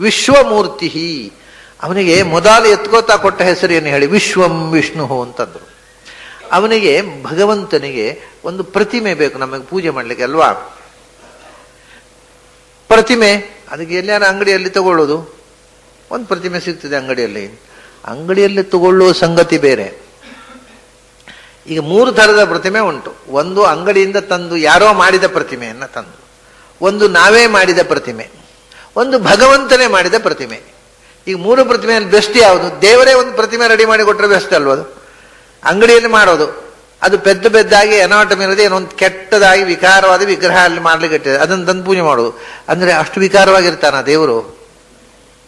ವಿಶ್ವಮೂರ್ತಿ ಅವನಿಗೆ ಮೊದಲು ಎತ್ಕೋತಾ ಕೊಟ್ಟ ಹೆಸರೇನು ಹೇಳಿ? ವಿಶ್ವಂ ವಿಷ್ಣು ಅಂತಂದ್ರು. ಅವನಿಗೆ ಭಗವಂತನಿಗೆ ಒಂದು ಪ್ರತಿಮೆ ಬೇಕು, ನಮಗೆ ಪೂಜೆ ಮಾಡ್ಲಿಕ್ಕೆ ಅಲ್ವಾ? ಪ್ರತಿಮೆ, ಅದಕ್ಕೆ ಎಲ್ಲಾರ ಅಂಗಡಿಯಲ್ಲಿ ತಗೊಳ್ಳೋದು? ಒಂದು ಪ್ರತಿಮೆ ಸಿಗ್ತದೆ ಅಂಗಡಿಯಲ್ಲಿ. ಅಂಗಡಿಯಲ್ಲಿ ತಗೊಳ್ಳುವ ಸಂಗತಿ ಬೇರೆ. ಈಗ ಮೂರು ಥರದ ಪ್ರತಿಮೆ ಉಂಟು. ಒಂದು ಅಂಗಡಿಯಿಂದ ತಂದು ಯಾರೋ ಮಾಡಿದ ಪ್ರತಿಮೆಯನ್ನ ತಂದು, ಒಂದು ನಾವೇ ಮಾಡಿದ ಪ್ರತಿಮೆ. ಒಂದು ಭಗವಂತನೇ ಮಾಡಿದ ಪ್ರತಿಮೆ. ಈಗ ಮೂರು ಪ್ರತಿಮೆಯಲ್ಲಿ ಬೆಸ್ಟ್ ಯಾವುದು? ದೇವರೇ ಒಂದು ಪ್ರತಿಮೆ ರೆಡಿ ಮಾಡಿ ಕೊಟ್ಟರೆ ಬೆಸ್ಟ್ ಅಲ್ವ ಅದು? ಅಂಗಡಿಯಲ್ಲಿ ಮಾಡೋದು. ಅದು ಪೆದ್ದ ಪೆದ್ದಾಗಿ ಅನಾಟಮಿ ಇರೋದೇ ಏನೊಂದು ಕೆಟ್ಟದಾಗಿ ವಿಕಾರವಾದ ವಿಗ್ರಹ ಅಲ್ಲಿ ಮಾಡ್ಲಿಕ್ಕೆ ಅದನ್ನು ತಂದು ಪೂಜೆ ಮಾಡೋದು. ಅಂದರೆ ಅಷ್ಟು ವಿಕಾರವಾಗಿರ್ತಾನ ದೇವರು?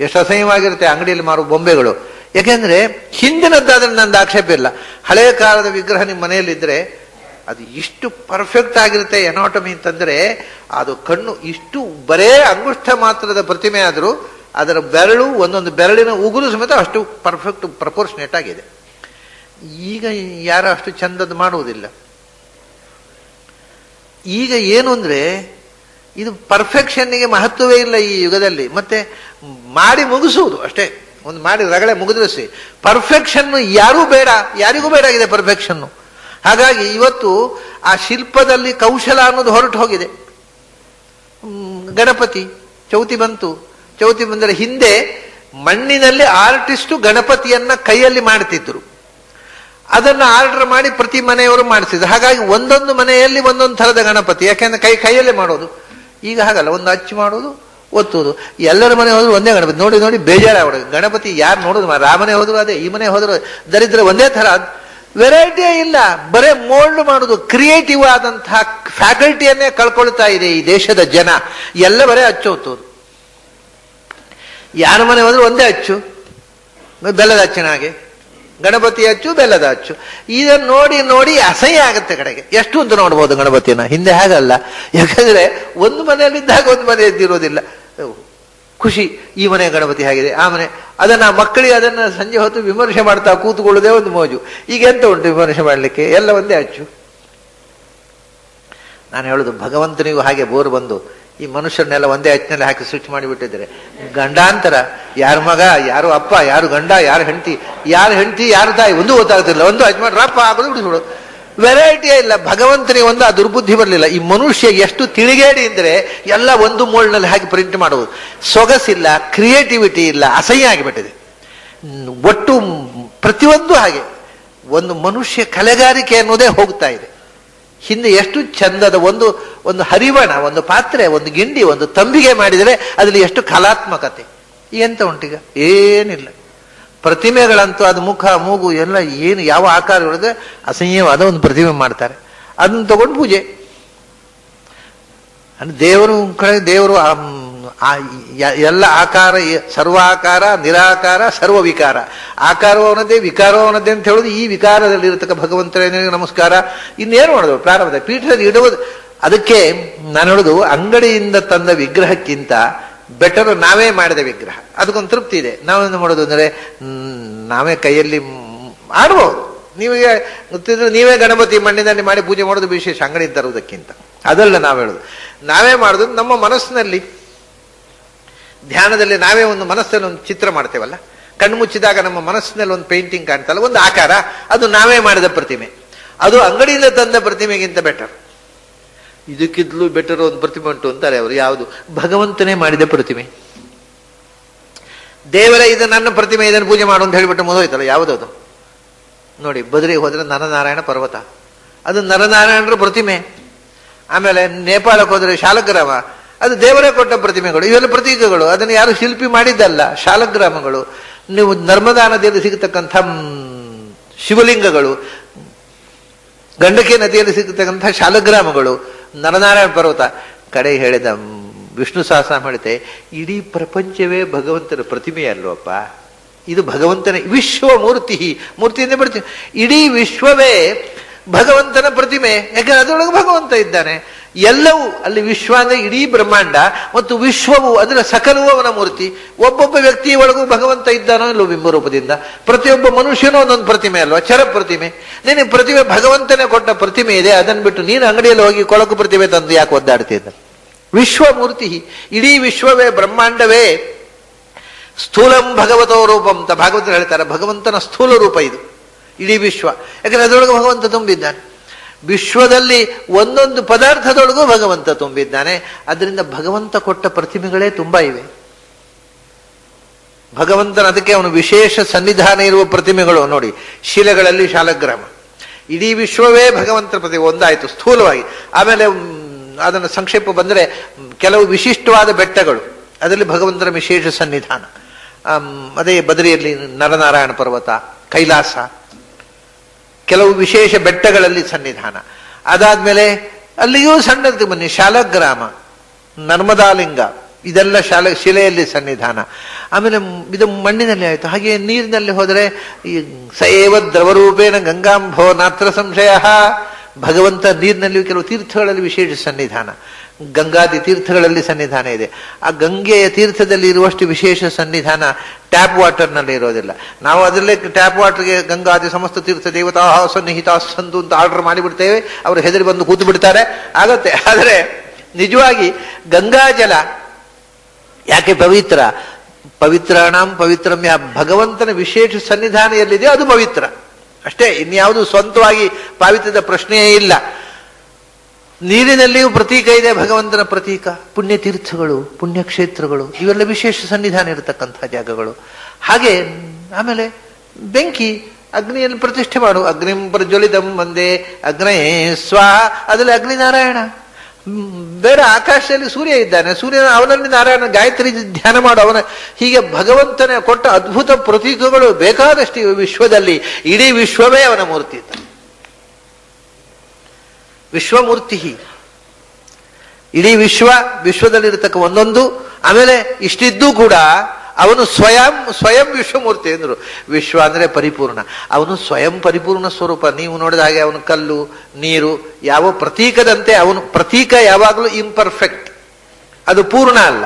ಎಷ್ಟು ಅಸಹ್ಯವಾಗಿರುತ್ತೆ ಅಂಗಡಿಯಲ್ಲಿ ಮಾರುವ ಬೊಂಬೆಗಳು. ಯಾಕೆಂದ್ರೆ ಹಿಂದಿನದ್ದಾದ್ರೆ ನಂದು ಆಕ್ಷೇಪ ಇಲ್ಲ. ಹಳೆಯ ಕಾಲದ ವಿಗ್ರಹ ನಿಮ್ಮ ಮನೆಯಲ್ಲಿದ್ರೆ ಅದು ಇಷ್ಟು ಪರ್ಫೆಕ್ಟ್ ಆಗಿರುತ್ತೆ ಎನಾಟಮಿ ಅಂತಂದ್ರೆ ಅದು ಕಣ್ಣು ಇಷ್ಟು ಬರೇ ಅಂಗುಷ್ಠ ಮಾತ್ರದ ಪ್ರತಿಮೆ ಆದರೂ ಅದರ ಬೆರಳು, ಒಂದೊಂದು ಬೆರಳಿನ ಉಗುರು ಸಮೇತ ಅಷ್ಟು ಪರ್ಫೆಕ್ಟ್ ಪ್ರಪೋರ್ಷನೇಟ್ ಆಗಿದೆ. ಈಗ ಯಾರು ಅಷ್ಟು ಚಂದದ ಮಾಡುವುದಿಲ್ಲ. ಈಗ ಏನು ಅಂದ್ರೆ, ಇದು ಪರ್ಫೆಕ್ಷನ್ನಿಗೆ ಮಹತ್ವವೇ ಇಲ್ಲ ಈ ಯುಗದಲ್ಲಿ. ಮತ್ತೆ ಮಾಡಿ ಮುಗಿಸುವುದು ಅಷ್ಟೇ. ಒಂದು ಮಾಡಿ ರಗಳೆ ಮುಗಿದ್ರಿಸಿ. ಪರ್ಫೆಕ್ಷನ್ ಯಾರೂ ಬೇಡ, ಯಾರಿಗೂ ಬೇಡ ಆಗಿದೆ ಪರ್ಫೆಕ್ಷನ್ನು ಹಾಗಾಗಿ ಇವತ್ತು ಆ ಶಿಲ್ಪದಲ್ಲಿ ಕೌಶಲ ಅನ್ನೋದು ಹೊರಟು ಹೋಗಿದೆ. ಗಣಪತಿ, ಚೌತಿ ಬಂತು. ಚೌತಿ ಬಂದರೆ ಹಿಂದೆ ಮಣ್ಣಿನಲ್ಲಿ ಆರ್ಟಿಸ್ಟು ಗಣಪತಿಯನ್ನ ಕೈಯಲ್ಲಿ ಮಾಡ್ತಿದ್ರು. ಅದನ್ನು ಆರ್ಡರ್ ಮಾಡಿ ಪ್ರತಿ ಮನೆಯವರು ಮಾಡಿಸಿದ್ರು ಹಾಗಾಗಿ ಒಂದೊಂದು ಮನೆಯಲ್ಲಿ ಒಂದೊಂದು ಥರದ ಗಣಪತಿ, ಯಾಕೆಂದ್ರೆ ಕೈ, ಕೈಯಲ್ಲೇ ಮಾಡೋದು. ಈಗ ಹಾಗಲ್ಲ, ಒಂದು ಅಚ್ಚು ಮಾಡೋದು, ಒತ್ತುವುದು. ಎಲ್ಲರ ಮನೆ ಹೋದ್ರು ಒಂದೇ ಗಣಪತಿ. ನೋಡಿ ನೋಡಿ ಬೇಜಾರಾಗ್ಬಿಡೋದು ಗಣಪತಿ ಯಾರು ನೋಡೋದು ರಾಮನೆ ಹೋದ್ರು ಅದೇ, ಈ ಮನೆ ಹೋದ್ರು ದರಿದ್ರ ಒಂದೇ ಥರ. ವೆರೈಟಿಯೇ ಇಲ್ಲ. ಬರೇ ಮೋಲ್ಡ್ ಮಾಡುದು ಕ್ರಿಯೇಟಿವ್ ಆದಂತಹ ಫ್ಯಾಕಲ್ಟಿಯನ್ನೇ ಕಳ್ಕೊಳ್ತಾ ಇದೆ ಈ ದೇಶದ ಜನ. ಎಲ್ಲ ಬರೇ ಅಚ್ಚು ಯಾರ ಮನೆ ಹೋದ್ರೆ ಒಂದೇ ಅಚ್ಚು. ಬೆಲ್ಲದ ಅಚ್ಚನಾಗೆ ಗಣಪತಿ ಅಚ್ಚು, ಬೆಲ್ಲದ ಅಚ್ಚು. ಇದನ್ನು ನೋಡಿ ನೋಡಿ ಅಸಹ್ಯ ಆಗುತ್ತೆ ಕಡೆಗೆ. ಎಷ್ಟು ಅಂತ ನೋಡ್ಬೋದು ಗಣಪತಿಯನ್ನ. ಹಿಂದೆ ಹಾಗಲ್ಲ. ಯಾಕಂದ್ರೆ ಒಂದು ಮನೆಯಲ್ಲಿದ್ದಾಗ ಒಂದು ಮನೆ ಇದ್ದಿರೋದಿಲ್ಲ. ಖುಷಿ ಈ ಮನೆ ಗಣಪತಿ ಆಗಿದೆ ಆ ಮನೆ ಅದನ್ನ ಮಕ್ಕಳಿಗೆ ಅದನ್ನ ಸಂಜೆ ಹೊತ್ತು ವಿಮರ್ಶೆ ಮಾಡ್ತಾ ಕೂತ್ಕೊಳ್ಳೋದೇ ಒಂದು ಮೋಜು. ಈಗ ಎಂತ ಉಂಟು ವಿಮರ್ಶೆ ಮಾಡಲಿಕ್ಕೆ? ಎಲ್ಲ ಒಂದೇ ಅಚ್ಚು. ನಾನು ಹೇಳುದು, ಭಗವಂತನಿಗೂ ಹಾಗೆ ಬೋರ್ ಬಂದು ಈ ಮನುಷ್ಯರನ್ನೆಲ್ಲ ಒಂದೇ ಅಚ್ಚಿನಲ್ಲಿ ಹಾಕಿ ಸ್ವಿಚ್ ಮಾಡಿಬಿಟ್ಟಿದ್ದಾರೆ. ಗಂಡಾಂತರ, ಯಾರು ಮಗ, ಯಾರು ಅಪ್ಪ, ಯಾರು ಗಂಡ, ಯಾರು ಹೆಂಡತಿ ಯಾರು ಹೆಂಡತಿ, ಯಾರು ತಾಯಿ, ಒಂದು ಗೊತ್ತಾಗ್ತಿಲ್ಲ. ಒಂದು ಅಚ್ಚು ಮಾಡ್ರಪ್ಪ ಆಗೋದು ಬಿಡಿಸ್ಬಿಡು. ವೆರೈಟಿಯೇ ಇಲ್ಲ. ಭಗವಂತನಿಗೆ ಒಂದು ಆ ದುರ್ಬುದ್ಧಿ ಬರಲಿಲ್ಲ. ಈ ಮನುಷ್ಯ ಎಷ್ಟು ತಿಳಿಗೇಡಿ ಅಂದರೆ ಎಲ್ಲ ಒಂದು ಮೋಲ್ಡ್ನಲ್ಲಿ ಹಾಕಿ ಪ್ರಿಂಟ್ ಮಾಡುವುದು. ಸೊಗಸಿಲ್ಲ ಕ್ರಿಯೇಟಿವಿಟಿ ಇಲ್ಲ, ಅಸಹ್ಯ ಆಗಿಬಿಟ್ಟಿದೆ. ಒಟ್ಟು ಪ್ರತಿಯೊಂದು ಹಾಗೆ. ಒಂದು ಮನುಷ್ಯ ಕಲೆಗಾರಿಕೆ ಅನ್ನೋದೇ ಹೋಗ್ತಾ ಇದೆ. ಹಿಂದೆ ಎಷ್ಟು ಚಂದದ ಒಂದು ಒಂದು ಹರಿವಣ, ಒಂದು ಪಾತ್ರೆ, ಒಂದು ಗಿಂಡಿ, ಒಂದು ತಂಬಿಗೆ ಮಾಡಿದರೆ ಅದರಲ್ಲಿ ಎಷ್ಟು ಕಲಾತ್ಮಕತೆ. ಎಂತ ಉಂಟೀಗ? ಏನಿಲ್ಲ. ಪ್ರತಿಮೆಗಳಂತೂ ಅದು ಮುಖ, ಮೂಗು, ಎಲ್ಲ ಏನು, ಯಾವ ಆಕಾರ ಒಳಗೆ ಅಸಹ್ಯವಾದ ಒಂದು ಪ್ರತಿಮೆ ಮಾಡ್ತಾರೆ. ಅದನ್ನ ತಗೊಂಡು ಪೂಜೆ. ಅಂದ್ರೆ ದೇವರು ಕಡೆ, ದೇವರು ಎಲ್ಲ ಆಕಾರ ಸರ್ವಾಕಾರ, ನಿರಾಕಾರ ಸರ್ವ ವಿಕಾರ ಆಕಾರವೂ ಅಂತ ಹೇಳೋದು ಈ ವಿಕಾರದಲ್ಲಿ ಇರತಕ್ಕ ಭಗವಂತನೇ ನಮಸ್ಕಾರ. ಇನ್ನೇನು ಮಾಡೋದು? ಪ್ರಾರಂಭದ ಪೀಠದಲ್ಲಿ ಇಡುವುದು. ಅದಕ್ಕೆ ನಾನು ಹೇಳೋದು, ಅಂಗಡಿಯಿಂದ ತಂದ ವಿಗ್ರಹಕ್ಕಿಂತ ಬೆಟರ್ ನಾವೇ ಮಾಡಿದ ವಿಗ್ರಹ. ಅದಕ್ಕೊಂದು ತೃಪ್ತಿ ಇದೆ. ನಾವೇನು ಮಾಡೋದು ಅಂದರೆ ನಾವೇ ಕೈಯಲ್ಲಿ ಆಡ್ಬೋದು. ನೀವೇ ಗೊತ್ತಿದ್ರೆ ನೀವೇ ಗಣಪತಿ ಮಣ್ಣಿನಲ್ಲಿ ಮಾಡಿ ಪೂಜೆ ಮಾಡೋದು ವಿಶೇಷ, ಅಂಗಡಿ ತರುವುದಕ್ಕಿಂತ. ಅದಲ್ಲ ನಾವು ಹೇಳೋದು. ನಾವೇ ಮಾಡೋದು, ನಮ್ಮ ಮನಸ್ಸಿನಲ್ಲಿ, ಧ್ಯಾನದಲ್ಲಿ ನಾವೇ ಒಂದು ಮನಸ್ಸಲ್ಲಿ ಒಂದು ಚಿತ್ರ ಮಾಡ್ತೇವಲ್ಲ? ಕಣ್ಣು ಮುಚ್ಚಿದಾಗ ನಮ್ಮ ಮನಸ್ಸಿನಲ್ಲಿ ಒಂದು ಪೇಂಟಿಂಗ್ ಕಾಣ್ತಲ್ಲ, ಒಂದು ಆಕಾರ, ಅದು ನಾವೇ ಮಾಡಿದ ಪ್ರತಿಮೆ. ಅದು ಅಂಗಡಿಯಿಂದ ತಂದ ಪ್ರತಿಮೆಗಿಂತ ಬೆಟರ್. ಇದಕ್ಕಿದ್ಲು ಬೆಟರ್ ಒಂದು ಪ್ರತಿಮೆ ಉಂಟು ಅಂತಾರೆ ಅವರು. ಯಾವುದು? ಭಗವಂತನೇ ಮಾಡಿದ ಪ್ರತಿಮೆ. ದೇವರ, ಇದು ನನ್ನ ಪ್ರತಿಮೆ, ಇದನ್ನು ಪೂಜೆ ಮಾಡು ಅಂತ ಹೇಳಿಬಿಟ್ಟು ಮುಗಿದೋಯ್ತಲ್ಲ, ಯಾವುದದು? ನೋಡಿ, ಬದ್ರಿಗೆ ಹೋದ್ರೆ ನರನಾರಾಯಣ ಪರ್ವತ. ಅದು ನರನಾರಾಯಣರ ಪ್ರತಿಮೆ. ಆಮೇಲೆ ನೇಪಾಳಕ್ಕೆ ಹೋದ್ರೆ ಶಾಲಗ್ರಾಮ. ಅದು ದೇವರೇ ಕೊಟ್ಟ ಪ್ರತಿಮೆಗಳು. ಇವೆಲ್ಲ ಪ್ರತೀಕಗಳು. ಅದನ್ನು ಯಾರು ಶಿಲ್ಪಿ ಮಾಡಿದ್ದಲ್ಲ, ಶಾಲಗ್ರಾಮಗಳು. ನೀವು ನರ್ಮದಾ ನದಿಯಲ್ಲಿ ಸಿಗತಕ್ಕಂಥ ಶಿವಲಿಂಗಗಳು. ಗಂಡಕಿ ನದಿಯಲ್ಲಿ ಸಿಗತಕ್ಕಂಥ ಶಾಲಗ್ರಾಮಗಳು. ನರನಾರಾಯಣ ಪರ್ವತ ಕಡೆ ಹೇಳಿದ ವಿಷ್ಣು ಸಹಸ್ರ ಮಾಡುತ್ತೆ ಇಡೀ ಪ್ರಪಂಚವೇ ಭಗವಂತನ ಪ್ರತಿಮೆ ಅಲ್ವಪ್ಪ ಇದು ಭಗವಂತನ ವಿಶ್ವ ಮೂರ್ತಿ ಮೂರ್ತಿಯಿಂದ ಬಿಡ್ತೀವಿ. ಇಡೀ ವಿಶ್ವವೇ ಭಗವಂತನ ಪ್ರತಿಮೆ. ಯಾಕಂದ್ರೆ ಅದರೊಳಗೆ ಭಗವಂತ ಇದ್ದಾನೆ. ಎಲ್ಲವೂ ಅಲ್ಲಿ ವಿಶ್ವ ಅಂದ್ರೆ ಇಡೀ ಬ್ರಹ್ಮಾಂಡ ಮತ್ತು ವಿಶ್ವವು ಅದರ ಸಕಲವೂ ಅವನ ಮೂರ್ತಿ. ಒಬ್ಬೊಬ್ಬ ವ್ಯಕ್ತಿಯ ಒಳಗೂ ಭಗವಂತ ಇದ್ದಾನೋ ಇಲ್ಲೋ ಬಿಂಬರೂಪದಿಂದ ಪ್ರತಿಯೊಬ್ಬ ಮನುಷ್ಯನೂ ಒಂದೊಂದು ಪ್ರತಿಮೆ ಅಲ್ವಾ? ಚರ ಪ್ರತಿಮೆ. ನೀನು ಪ್ರತಿಮೆ ಭಗವಂತನೇ ಕೊಟ್ಟ ಪ್ರತಿಮೆ ಇದೆ. ಅದನ್ನು ಬಿಟ್ಟು ನೀನು ಅಂಗಡಿಯಲ್ಲಿ ಹೋಗಿ ಕೊಳಕು ಪ್ರತಿಮೆ ತಂದು ಯಾಕೆ ಒದ್ದಾಡ್ತಿದ್ದ? ವಿಶ್ವಮೂರ್ತಿ. ಇಡೀ ವಿಶ್ವವೇ ಬ್ರಹ್ಮಾಂಡವೇ. ಸ್ಥೂಲಂ ಭಗವತೋ ರೂಪಂ ಅಂತ ಭಾಗವತರು ಹೇಳ್ತಾರೆ. ಭಗವಂತನ ಸ್ಥೂಲ ರೂಪ ಇದು. ಇಡೀ ವಿಶ್ವ. ಯಾಕಂದ್ರೆ ಅದರೊಳಗೆ ಭಗವಂತ ತುಂಬಿದ್ದಾನೆ. ವಿಶ್ವದಲ್ಲಿ ಒಂದೊಂದು ಪದಾರ್ಥದೊಳಗೂ ಭಗವಂತ ತುಂಬಿದ್ದಾನೆ. ಅದರಿಂದ ಭಗವಂತ ಕೊಟ್ಟ ಪ್ರತಿಮೆಗಳೇ ತುಂಬ ಇವೆ. ಭಗವಂತನ ಅದಕ್ಕೆ ಅವನು ವಿಶೇಷ ಸನ್ನಿಧಾನ ಇರುವ ಪ್ರತಿಮೆಗಳು. ನೋಡಿ, ಶಿಲೆಗಳಲ್ಲಿ ಶಾಲಗ್ರಾಮ. ಇಡೀ ವಿಶ್ವವೇ ಭಗವಂತನ ಪ್ರತಿ ಒಂದಾಯಿತು, ಸ್ಥೂಲವಾಗಿ. ಆಮೇಲೆ ಅದನ್ನು ಸಂಕ್ಷೇಪ ಬಂದರೆ ಕೆಲವು ವಿಶಿಷ್ಟವಾದ ಬೆಟ್ಟಗಳು. ಅದರಲ್ಲಿ ಭಗವಂತನ ವಿಶೇಷ ಸನ್ನಿಧಾನ. ಅದೇ ಬದರಿಯಲ್ಲಿ ನರನಾರಾಯಣ ಪರ್ವತ, ಕೈಲಾಸ. ಕೆಲವು ವಿಶೇಷ ಬೆಟ್ಟಗಳಲ್ಲಿ ಸನ್ನಿಧಾನ. ಅದಾದ್ಮೇಲೆ ಅಲ್ಲಿಯೂ ಸಣ್ಣದು ಬನ್ನಿ, ಶಾಲಗ್ರಾಮ, ನರ್ಮದಾಲಿಂಗ, ಇದೆಲ್ಲ ಶಾಲೆ, ಶಿಲೆಯಲ್ಲಿ ಸನ್ನಿಧಾನ. ಆಮೇಲೆ ಇದು ಮಣ್ಣಿನಲ್ಲಿ ಆಯಿತು. ಹಾಗೆ ನೀರಿನಲ್ಲಿ ಹೋದರೆ ಈ ಸಯೇವ ದ್ರವರೂಪೇಣ ಗಂಗಾಂಭೋ ನಾತ್ರ ಸಂಶಯ. ಭಗವಂತ ನೀರಿನಲ್ಲಿ ಕೆಲವು ತೀರ್ಥಗಳಲ್ಲಿ ವಿಶೇಷ ಸನ್ನಿಧಾನ. ಗಂಗಾದಿ ತೀರ್ಥಗಳಲ್ಲಿ ಸನ್ನಿಧಾನ ಇದೆ. ಆ ಗಂಗೆಯ ತೀರ್ಥದಲ್ಲಿ ಇರುವಷ್ಟು ವಿಶೇಷ ಸನ್ನಿಧಾನ ಟ್ಯಾಪ್ ವಾಟರ್ನಲ್ಲಿ ಇರೋದಿಲ್ಲ. ನಾವು ಅದರಲ್ಲೇ ಟ್ಯಾಪ್ ವಾಟರ್ಗೆ ಗಂಗಾದಿ ಸಮಸ್ತ ತೀರ್ಥ ದೇವತಾ ಸನ್ನಿಹಿತ ಸಂತು ಅಂತ ಆರ್ಡರ್ ಮಾಡಿಬಿಡ್ತೇವೆ ಅವರು ಹೆದರಿ ಬಂದು ಕೂತು ಬಿಡ್ತಾರೆ. ಆಗತ್ತೆ. ಆದರೆ ನಿಜವಾಗಿ ಗಂಗಾಜಲ ಯಾಕೆ ಪವಿತ್ರ? ಪವಿತ್ರಾಣಂ ಪವಿತ್ರಮ್ಯ. ಭಗವಂತನ ವಿಶೇಷ ಸನ್ನಿಧಾನ ಎಲ್ಲಿದೆ? ಅದು ಪವಿತ್ರ. ಅಷ್ಟೇ. ಇನ್ಯಾವುದು ಸ್ವಂತವಾಗಿ ಪಾವಿತ್ರದ ಪ್ರಶ್ನೆಯೇ ಇಲ್ಲ. ನೀರಿನಲ್ಲಿಯೂ ಪ್ರತೀಕ ಇದೆ ಭಗವಂತನ ಪ್ರತೀಕ. ಪುಣ್ಯತೀರ್ಥಗಳು ಪುಣ್ಯಕ್ಷೇತ್ರಗಳು ಇವೆಲ್ಲ ವಿಶೇಷ ಸನ್ನಿಧಾನ ಇರತಕ್ಕಂತಹ ಜಾಗಗಳು. ಹಾಗೆ, ಆಮೇಲೆ ಬೆಂಕಿ, ಅಗ್ನಿಯನ್ನು ಪ್ರತಿಷ್ಠೆ ಮಾಡು. ಅಗ್ನಿಂ ಪ್ರಜ್ವಲಿತಂ ಒಂದೇ ಅಗ್ನೇ ಸ್ವಾಹ. ಅದರಲ್ಲಿ ಅಗ್ನಿ ನಾರಾಯಣ ಬೇಡ, ಆಕಾಶದಲ್ಲಿ ಸೂರ್ಯ ಇದ್ದಾನೆ. ಸೂರ್ಯನ ಅವನಲ್ಲಿ ನಾರಾಯಣ ಗಾಯತ್ರಿ ಧ್ಯಾನ ಮಾಡು. ಅವನ ಹೀಗೆ ಭಗವಂತನ ಕೊಟ್ಟ ಅದ್ಭುತ ಪ್ರತೀಕಗಳು ಬೇಕಾದಷ್ಟು ವಿಶ್ವದಲ್ಲಿ. ಇಡೀ ವಿಶ್ವವೇ ಅವನ ಮೂರ್ತಿ ಇದ್ದಾನೆ. ವಿಶ್ವಮೂರ್ತಿ. ಇಡೀ ವಿಶ್ವ, ವಿಶ್ವದಲ್ಲಿರತಕ್ಕ ಒಂದೊಂದು, ಆಮೇಲೆ ಇಷ್ಟಿದ್ದೂ ಕೂಡ ಅವನು ಸ್ವಯಂ ಸ್ವಯಂ ವಿಶ್ವಮೂರ್ತಿ ಅಂದರು ವಿಶ್ವ ಅಂದರೆ ಪರಿಪೂರ್ಣ. ಅವನು ಸ್ವಯಂ ಪರಿಪೂರ್ಣ ಸ್ವರೂಪ. ನೀವು ನೋಡಿದ ಹಾಗೆ ಅವನು ಕಲ್ಲು, ನೀರು, ಯಾವ ಪ್ರತೀಕದಂತೆ ಅವನು, ಪ್ರತೀಕ ಯಾವಾಗಲೂ ಇಂಪರ್ಫೆಕ್ಟ್ ಅದು ಪೂರ್ಣ ಅಲ್ಲ.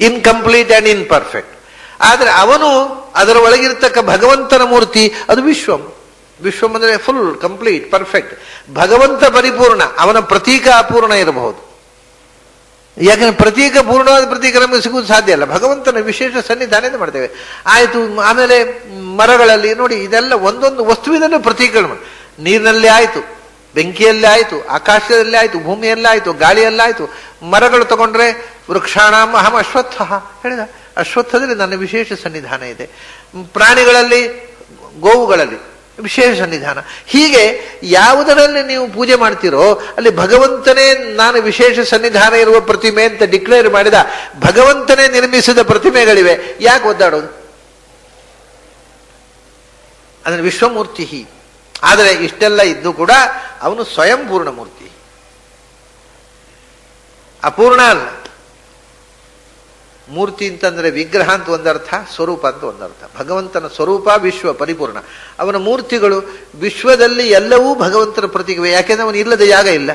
ಇನ್ಕಂಪ್ಲೀಟ್ ಆ್ಯಂಡ್ ಇನ್ಪರ್ಫೆಕ್ಟ್ ಆದರೆ ಅವನು ಅದರ ಒಳಗಿರ್ತಕ್ಕ ಭಗವಂತನ ಮೂರ್ತಿ, ಅದು ವಿಶ್ವಂ. ವಿಶ್ವಂ ಅಂದರೆ ಫುಲ್ ಕಂಪ್ಲೀಟ್ ಪರ್ಫೆಕ್ಟ್ ಭಗವಂತ ಪರಿಪೂರ್ಣ, ಅವನ ಪ್ರತೀಕ ಅಪೂರ್ಣ ಇರಬಹುದು. ಯಾಕಂದ್ರೆ ಪ್ರತೀಕ ಪೂರ್ಣವಾದ ಪ್ರತೀಕ ನಮಗೆ ಸಿಗುವುದು ಸಾಧ್ಯ ಅಲ್ಲ ಭಗವಂತನ ವಿಶೇಷ ಸನ್ನಿಧಾನ ಮಾಡ್ತೇವೆ. ಆಯಿತು, ಆಮೇಲೆ ಮರಗಳಲ್ಲಿ, ನೋಡಿ, ಇದೆಲ್ಲ ಒಂದೊಂದು ವಸ್ತುವಿನ ಪ್ರತೀಕಗಳು ನೀರಿನಲ್ಲಿ ಆಯಿತು, ಬೆಂಕಿಯಲ್ಲಿ ಆಯಿತು, ಆಕಾಶದಲ್ಲಿ ಆಯಿತು, ಭೂಮಿಯಲ್ಲಿ ಆಯಿತು, ಗಾಳಿಯಲ್ಲಿ ಆಯಿತು. ಮರಗಳು ತಗೊಂಡ್ರೆ ವೃಕ್ಷಾಣಾಮ ಅಹಂ ಅಶ್ವತ್ಥ. ಹೇಳಿದ? ಅಶ್ವತ್ಥದಲ್ಲಿ ನನ್ನ ವಿಶೇಷ ಸನ್ನಿಧಾನ ಇದೆ. ಪ್ರಾಣಿಗಳಲ್ಲಿ, ಗೋವುಗಳಲ್ಲಿ ವಿಶೇಷ ಸನ್ನಿಧಾನ. ಹೀಗೆ ಯಾವುದರಲ್ಲಿ ನೀವು ಪೂಜೆ ಮಾಡ್ತೀರೋ, ಅಲ್ಲಿ ಭಗವಂತನೇ ನಾನು ವಿಶೇಷ ಸನ್ನಿಧಾನ ಇರುವ ಪ್ರತಿಮೆ ಅಂತ ಡಿಕ್ಲೇರ್ ಮಾಡಿದ, ಭಗವಂತನೇ ನಿರ್ಮಿಸಿದ ಪ್ರತಿಮೆಗಳಿವೆ. ಯಾಕೆ ಒದ್ದಾಡೋದು? ಅದನ್ನು ವಿಶ್ವಮೂರ್ತಿ ಆದರೆ ಇಷ್ಟೆಲ್ಲ ಇದ್ದು ಕೂಡ ಅವನು ಸ್ವಯಂ ಪೂರ್ಣ ಮೂರ್ತಿ ಅಪೂರ್ಣ ಅಲ್ಲ. ಮೂರ್ತಿ ಅಂತಂದ್ರೆ ವಿಗ್ರಹ ಅಂತ ಒಂದರ್ಥ, ಸ್ವರೂಪ ಅಂತ ಒಂದರ್ಥ. ಭಗವಂತನ ಸ್ವರೂಪ, ವಿಶ್ವ ಪರಿಪೂರ್ಣ. ಅವನ ಮೂರ್ತಿಗಳು ವಿಶ್ವದಲ್ಲಿ ಎಲ್ಲವೂ ಭಗವಂತನ ಪ್ರತೀಕವೆ ಯಾಕೆಂದ್ರೆ ಅವನು ಇಲ್ಲದ ಜಾಗ ಇಲ್ಲ.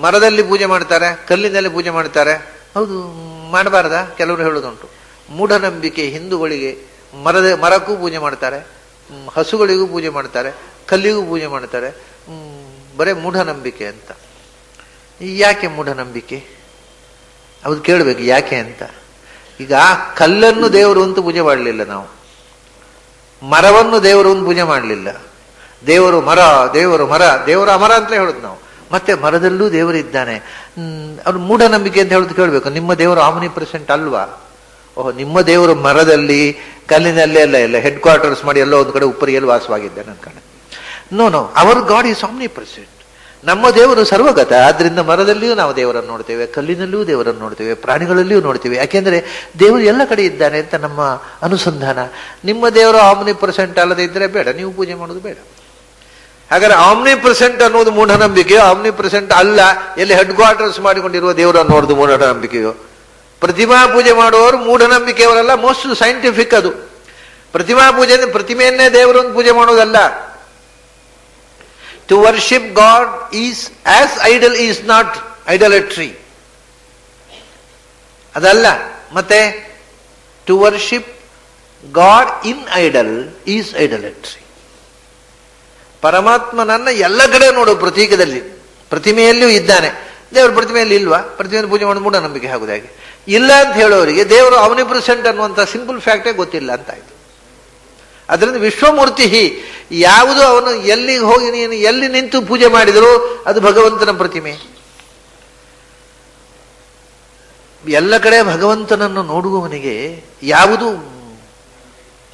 ಮರದಲ್ಲಿ ಪೂಜೆ ಮಾಡ್ತಾರೆ, ಕಲ್ಲಿನಲ್ಲಿ ಪೂಜೆ ಮಾಡ್ತಾರೆ. ಹೌದು, ಮಾಡಬಾರ್ದ? ಕೆಲವರು ಹೇಳೋದುಂಟು ಮೂಢನಂಬಿಕೆ ಹಿಂದೂಗಳಿಗೆ ಮರದ, ಮರಕ್ಕೂ ಪೂಜೆ ಮಾಡ್ತಾರೆ ಹಸುಗಳಿಗೂ ಪೂಜೆ ಮಾಡ್ತಾರೆ, ಕಲ್ಲಿಗೂ ಪೂಜೆ ಮಾಡ್ತಾರೆ. ಬರೇ ಮೂಢನಂಬಿಕೆ ಅಂತ. ಯಾಕೆ ಮೂಢನಂಬಿಕೆ? ಅವ್ರು ಕೇಳಬೇಕು, ಯಾಕೆ ಅಂತ. ಈಗ ಕಲ್ಲನ್ನು ದೇವರು ಅಂತ ಪೂಜೆ ಮಾಡಲಿಲ್ಲ ನಾವು. ಮರವನ್ನು ದೇವರು ಅಂತ ಪೂಜೆ ಮಾಡಲಿಲ್ಲ. ದೇವರು ಮರ ದೇವರು ಮರ, ದೇವರು ಅಮರ ಅಂತ ಹೇಳುದು ನಾವು. ಮತ್ತೆ ಮರದಲ್ಲೂ ದೇವರು ಇದ್ದಾನೆ. ಅವ್ರು ಮೂಢನಂಬಿಕೆ ಅಂತ ಹೇಳುದು ಕೇಳಬೇಕು. ನಿಮ್ಮ ದೇವರು ಆಮನಿ ಪ್ರೆಸೆಂಟ್ ಅಲ್ವಾ? ಓಹ್, ನಿಮ್ಮ ದೇವರು ಮರದಲ್ಲಿ, ಕಲ್ಲಿನಲ್ಲಿ ಎಲ್ಲ ಎಲ್ಲ ಹೆಡ್ ಕ್ವಾರ್ಟರ್ಸ್ ಮಾಡಿ ಎಲ್ಲೋ ಒಂದು ಕಡೆ ಉಪ್ಪರಿಯಲ್ಲಿ ವಾಸವಾಗಿದ್ದಾನೆ ಅನ್ಕೊಂಡೆ no no our God is omnipresent ನಮ್ಮ ದೇವರು ಸರ್ವಗತ. ಆದ್ದರಿಂದ ಮರದಲ್ಲಿಯೂ ನಾವು ದೇವರನ್ನು ನೋಡ್ತೇವೆ, ಕಲ್ಲಿನಲ್ಲಿಯೂ ದೇವರನ್ನು ನೋಡ್ತೇವೆ, ಪ್ರಾಣಿಗಳಲ್ಲಿಯೂ ನೋಡ್ತೇವೆ. ಯಾಕೆಂದರೆ ದೇವರು ಎಲ್ಲ ಕಡೆ ಇದ್ದಾನೆ ಅಂತ ನಮ್ಮ ಅನುಸಂಧಾನ. ನಿಮ್ಮ ದೇವರು ಆಮ್ನಿ ಪರ್ಸೆಂಟ್ ಅಲ್ಲದೆ ಇದ್ದರೆ ಬೇಡ, ನೀವು ಪೂಜೆ ಮಾಡೋದು ಬೇಡ. ಹಾಗಾದ್ರೆ ಆಮ್ನಿ ಪ್ರೆಸೆಂಟ್ ಅನ್ನೋದು ಮೂಢನಂಬಿಕೆಯೋ ಆಮ್ನಿ ಪ್ರೆಸೆಂಟ್ ಅಲ್ಲ. ಎಲ್ಲಿ ಹೆಡ್ ಕ್ವಾರ್ಟರ್ಸ್ ಮಾಡಿಕೊಂಡಿರುವ ದೇವರನ್ನು ನೋಡೋದು ಮೂಢನಂಬಿಕೆಯೋ. ಪ್ರತಿಮಾ ಪೂಜೆ ಮಾಡುವವರು ಮೂಢನಂಬಿಕೆಯವರಲ್ಲ ಮೋಸ್ಟ್ ಸೈಂಟಿಫಿಕ್ ಅದು. ಪ್ರತಿಮಾ ಪೂಜೆ ಪ್ರತಿಮೆಯನ್ನೇ ದೇವರನ್ನು ಪೂಜೆ ಮಾಡೋದಲ್ಲ. To worship God is as idol is not idolatry. ಅದಲ್ಲ, ಮತ್ತೆ to worship God in idol is idolatry ಪರಮಾತ್ಮನನ್ನ ಎಲ್ಲ ಕಡೆ ನೋಡು ಪ್ರತೀಕದಲ್ಲಿ ಪ್ರತಿಮೆಯಲ್ಲಿಯೂ ಇದ್ದಾನೆ. ದೇವರ ಪ್ರತಿಮೆಯಲ್ಲಿ ಇಲ್ವಾ? ಪ್ರತಿಮೆಯನ್ನು ಪೂಜೆ ಮಾಡಿದ ಮೂಢನಂಬಿಕೆ ನಂಬಿಕೆ ಹಾಗೆ? ಇಲ್ಲ ಅಂತ ಹೇಳೋರಿಗೆ ದೇವರು ಅವನಿಪ್ರೆಸೆಂಟ್ ಅನ್ನುವಂಥ ಸಿಂಪಲ್ ಫ್ಯಾಕ್ಟೇ ಗೊತ್ತಿಲ್ಲ ಅಂತ ಆಯ್ತು. ಅದರಿಂದ ವಿಶ್ವಮೂರ್ತಿ ಯಾವುದು ಅವನು ಎಲ್ಲಿಗೆ ಹೋಗಿ ನೀನು ಎಲ್ಲಿ ನಿಂತು ಪೂಜೆ ಮಾಡಿದರೂ ಅದು ಭಗವಂತನ ಪ್ರತಿಮೆ. ಎಲ್ಲ ಕಡೆ ಭಗವಂತನನ್ನು ನೋಡುವವನಿಗೆ ಯಾವುದು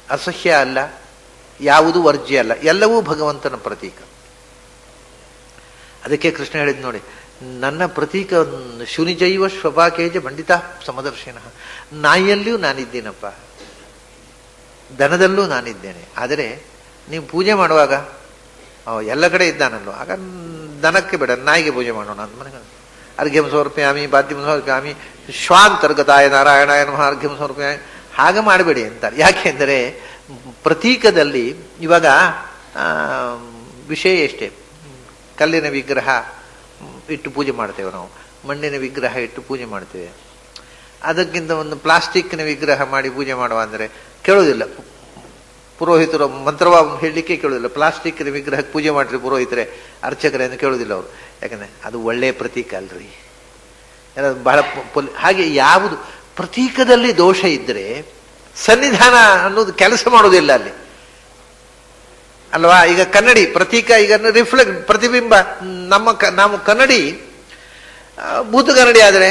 ಅಸಹ್ಯ ಅಲ್ಲ, ಯಾವುದು ವರ್ಜ್ಯ ಅಲ್ಲ, ಎಲ್ಲವೂ ಭಗವಂತನ ಪ್ರತೀಕ. ಅದಕ್ಕೆ ಕೃಷ್ಣ ಹೇಳಿದ್ ನೋಡಿ, ನನ್ನ ಪ್ರತೀಕ ಶುನಿಜೈವ ಶ್ವಪಾಕೇಜ ಬಂಡಿತ ಸಮದರ್ಶಿನ, ನಾಯಿಯಲ್ಲಿಯೂ ನಾನಿದ್ದೇನಪ್ಪ. ದನದಲ್ಲೂ ನಾನಿದ್ದೇನೆ. ಆದರೆ ನೀವು ಪೂಜೆ ಮಾಡುವಾಗ ಎಲ್ಲ ಕಡೆ ಇದ್ದಾನಲ್ಲೋ ಆಗ ದನಕ್ಕೆ ಬೇಡ, ನಾಯಿಗೆ ಪೂಜೆ ಮಾಡೋಣ ಅಂತ ಮನೆಗೆ ಅರ್ಘ್ಯಂ ಸಮರ್ಪಯಾಮಿ ಬಾಧ್ಯಮ ಸಮರ್ಪಯಾಮಿ ಶ್ವಾಂತರ್ಗತಾಯ ನಾರಾಯಣಾಯ ನಮಃ, ಅರ್ಘ್ಯಂ ಸಮರ್ಪಯಾಮಿ ಹಾಗೆ ಮಾಡಬೇಡಿ ಅಂತಾರೆ. ಯಾಕೆಂದರೆ ಪ್ರತೀಕದಲ್ಲಿ ಇವಾಗ ವಿಷಯ ಎಷ್ಟೇ. ಕಲ್ಲಿನ ವಿಗ್ರಹ ಇಟ್ಟು ಪೂಜೆ ಮಾಡ್ತೇವೆ ನಾವು. ಮಣ್ಣಿನ ವಿಗ್ರಹ ಇಟ್ಟು ಪೂಜೆ ಮಾಡ್ತೇವೆ. ಅದಕ್ಕಿಂತ ಒಂದು ಪ್ಲಾಸ್ಟಿಕ್ನ ವಿಗ್ರಹ ಮಾಡಿ ಪೂಜೆ ಮಾಡುವ ಅಂದರೆ ಕೇಳೋದಿಲ್ಲ. ಪುರೋಹಿತರು ಮಂತ್ರವ ಹೇಳಲಿಕ್ಕೆ ಕೇಳೋದಿಲ್ಲ. ಪ್ಲಾಸ್ಟಿಕ್ ವಿಗ್ರಹಕ್ಕೆ ಪೂಜೆ ಮಾಡ್ರಿ ಪುರೋಹಿತರೆ ಅರ್ಚಕರೇ ಅಂತ ಕೇಳೋದಿಲ್ಲ ಅವರು. ಯಾಕಂದ್ರೆ ಅದು ಒಳ್ಳೆಯ ಪ್ರತೀಕ ಅಲ್ರಿ. ಬಹಳ ಹಾಗೆ ಯಾವುದು ಪ್ರತೀಕದಲ್ಲಿ ದೋಷ ಇದ್ದರೆ ಸನ್ನಿಧಾನ ಅನ್ನೋದು ಕೆಲಸ ಮಾಡೋದಿಲ್ಲ ಅಲ್ಲಿ. ಅಲ್ವಾ? ಈಗ ಕನ್ನಡಿ, ಪ್ರತೀಕ ಈಗ ರಿಫ್ಲೆಕ್ಟ್ ಪ್ರತಿಬಿಂಬ. ನಮ್ಮ ಕ- ನಾವು ಕನ್ನಡಿ ಭೂತ ಕನ್ನಡಿ ಆದರೆ